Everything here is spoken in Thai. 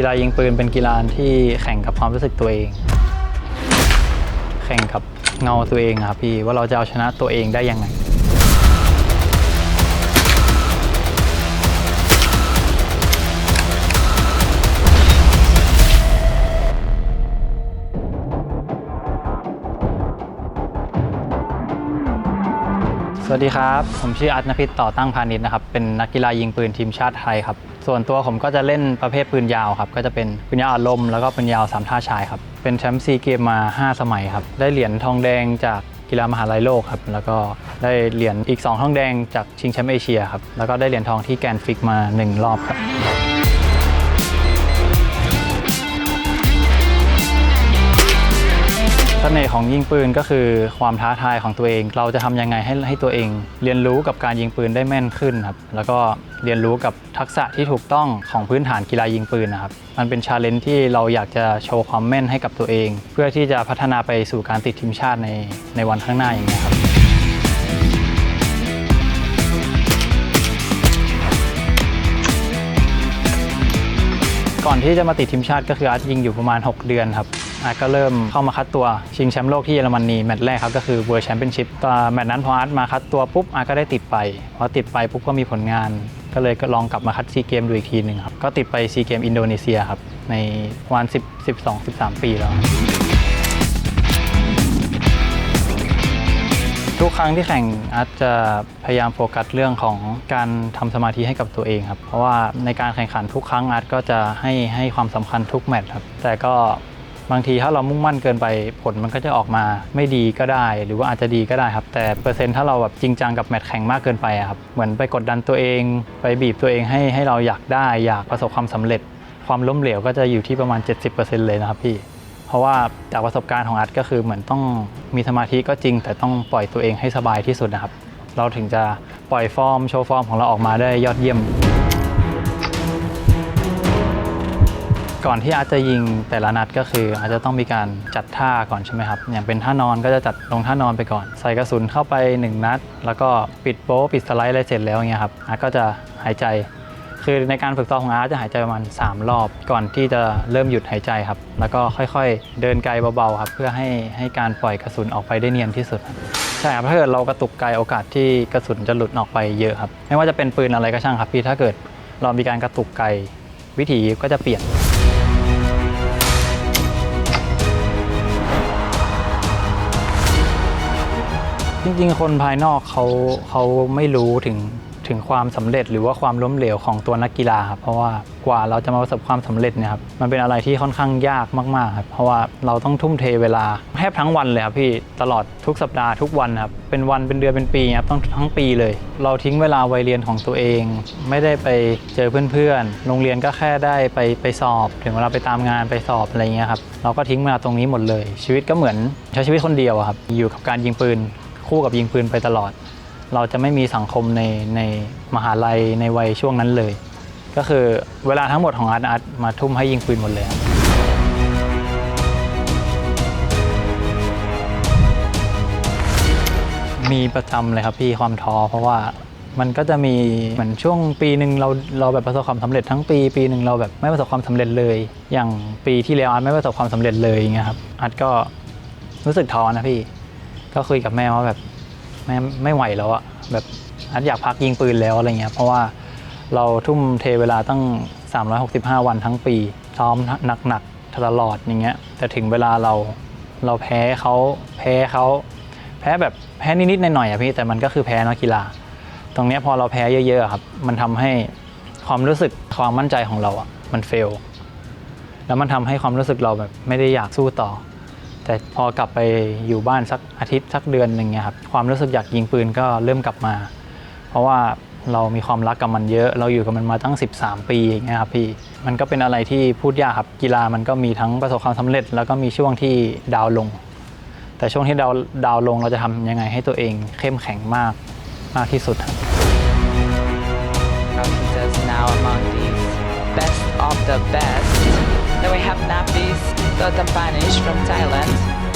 กีฬายิงปืนเป็นกีฬาที่แข่งกับความรู้สึกตัวเอง แข่งกับเงาตัวเองครับพี่ว่าเราจะเอาชนะตัวเองได้ยังไง สวัสดีครับ ผมชื่ออัตนพิษต่อตั้งพาณิชย์นะครับ เป็นนักกีฬายิงปืนทีมชาติไทยครับ ส่วนตัวผมก็จะเล่นประเภทปืนยาวครับ ก็จะเป็นปืนยาวอารมณ์แล้วก็ปืนยาวสามท่าชายครับ เป็นแชมป์ซีเกมมา 5 สมัยครับ ได้เหรียญทองแดงจากกีฬามหาลัยโลกครับ แล้วก็ได้เหรียญอีก 2 ทองแดงจากชิงแชมป์เอเชียครับ แล้วก็ได้เหรียญทองที่แกนฟิกมา 1 รอบครับ น่ห์ของยิงปืนก็คือความท้าทายของตัวเอง เราจะทำยังไงให้ให้ตัวเอง เรียนรู้กับการยิงปืนได้แม่นขึ้นครับแล้วก็เรียนรู้กับทักษะที่ถูกต้องของพื้นฐานกีฬายิงปืนนะครับมันเป็นชาเลนจ์ที่เราอยากจะโชว์ความแม่นให้กับตัวเอง เพื่อที่จะพัฒนาไปสู่การติดทีมชาติในในวันข้างหน้าอย่างนี้ครับ ก่อนที่จะมาติดทีมชาติก็คืออาร์ตยิงอยู่ประมาณ 6 เดือนครับอาร์ตก็เริ่มเข้ามาคัดตัวชิงแชมป์โลกที่เยอรมนีแมตช์แรกครับก็คือเวิร์แชมเปี้ยนชิพตอแมตช์นั้นพออาร์ตมาคัดตัวปุ๊บอาร์ตก็ได้ติดไปพอติดไปปุ๊บก็มีผลงาน ก็เลยก็ลองกลับมาคัดซีเกมดูอีกทีหนึ่งครับก็ติดไปซีเกมอินโดนีเซียครับในวัน10 12 13 ปีแล้ว ทุกครั้งที่แข่งอาร์ตจะพยายามโฟกัสเรื่องของการทำสมาธิให้กับตัวเองครับ เพราะว่าในการแข่งขันทุกครั้งอาร์ตก็จะให้ให้ความสำคัญทุกแมตช์ครับ แต่ก็บางทีถ้าเรามุ่งมั่นเกินไปผลมันก็จะออกมาไม่ดีก็ได้ หรือว่าอาจจะดีก็ได้ครับ แต่เปอร์เซ็นต์ถ้าเราแบบจริงจังกับแมตช์แข่งมากเกินไปครับเหมือนไปกดดันตัวเอง ไปบีบตัวเองให้ให้เราอยากได้ อยากประสบความสำเร็จ ความล้มเหลวก็จะอยู่ที่ประมาณ 70%เลยนะครับพี่ เพราะว่าจากประสบการณ์ของอาร์ตก็คือเหมือนต้องมีสมาธิก็จริง แต่ต้องปล่อยตัวเองให้สบายที่สุดนะครับ เราถึงจะปล่อยฟอร์มโชว์ฟอร์มของเราออกมาได้ยอดเยี่ยม ก่อนที่อาร์ตจะยิงแต่ละนัดก็คืออาจจะต้องมีการจัดท่าก่อนใช่ไหมครับอย่างเป็นท่านอนก็จะจัดลงท่านอนไปก่อน ใส่กระสุนเข้าไป 1 นัด แล้วก็ปิดโป๊ปิดสไลด์อะไรเสร็จแล้วเงี้ยครับอาร์ตก็จะหายใจ คือในการฝึกซ้อมของอาร์ตจะหายใจประมาณ 3 รอบ ก่อนที่จะเริ่มหยุดหายใจครับ แล้วก็ค่อยๆ เดินไกลเบาๆครับ เพื่อให้ให้การปล่อยกระสุนออกไปได้เนียนที่สุดครับใช่ครับถ้าเกิดเรากระตุกไกลโอกาสที่กระสุนจะหลุดออกไปเยอะครับ ไม่ว่าจะเป็นปืนอะไรก็ช่างครับพี่ถ้าเกิดเรามีการกระตุกไกลวิถีก็จะเปลี่ยนจริงๆ คนภายนอกเขาเขาไม่รู้ถึง ถึงความสำเร็จหรือว่าความล้มเหลวของตัวนักกีฬาครับเพราะว่ากว่าเราจะมาประสบความสำเร็จเนี่ยครับมันเป็นอะไรที่ค่อนข้างยากมากๆครับเพราะว่าเราต้องทุ่มเทเวลาแทบทั้งวันเลยครับพี่ตลอดทุกสัปดาห์ทุกวันครับเป็นวันเป็นเดือนเป็นปีครับต้องทั้งปีเลย เราทิ้งเวลาวัยเรียนของตัวเอง ไม่ได้ไปเจอเพื่อนๆโรงเรียนก็แค่ได้ไปไปสอบ ถึงเวลาไปตามงานไปสอบอะไรเงี้ยครับเราก็ทิ้งเวลาตรงนี้หมดเลย ชีวิตก็เหมือนใช้ชีวิตคนเดียวครับอยู่กับการยิงปืนคู่กับยิงปืนไปตลอด เราจะไม่มีสังคมในในมหาลัยในวัยช่วงนั้นเลย ก็คือเวลาทั้งหมดของอาร์ตอาร์ตมาทุ่มให้ยิงปืนหมดเลยครับมีประจำเลยครับพี่ความท้อเพราะว่ามันก็จะมีเหมือนช่วงปีหนึ่งเราเราแบบประสบความสำเร็จทั้งปีปีหนึ่งเราแบบไม่ประสบความสำเร็จเลย อย่างปีที่แล้วอาร์ตไม่ประสบความสำเร็จเลยอย่างเงี้ยครับอาร์ตก็รู้สึกท้อนะพี่ ก็คุยกับแม่ว่าแบบ แม่ไม่ไหวแล้วอะแบบอันอยากพักยิงปืนแล้วอะไรเงี้ยเพราะว่าเราทุ่มเทเวลาตั้ง 365 วันทั้งปีซ้อมหนักๆตลอดอย่างเงี้ยแต่ถึงเวลาเราเราแพ้เขาแพ้เขาแพ้แบบแพ้นิดๆหน่อยๆอะพี่แต่มันก็คือแพ้นักกีฬา ตรงเนี้ยพอเราแพ้เยอะๆครับมันทำให้ความรู้สึกความมั่นใจของเราอะมันเฟลแล้วมันทำให้ความรู้สึกเราแบบไม่ได้อยากสู้ต่อ แต่พอกลับไปอยู่บ้านสักอาทิตย์สักเดือนหนึ่งเนี่ยครับความรู้สึกอยากยิงปืนก็เริ่มกลับมา เพราะว่าเรามีความรักกับมันเยอะ เราอยู่กับมันมาตั้ง 13 ปีอย่างเงี้ยครับพี่ มันก็เป็นอะไรที่พูดยากครับกีฬามันก็มีทั้งประสบความสำเร็จ แล้วก็มีช่วงที่ดาวลง แต่ช่วงที่ดาวดาวลงเราจะทำยังไงให้ตัวเองเข้มแข็งมากมากที่สุดครับ now among these best of the best. Then we have nappies, got them banished from Thailand.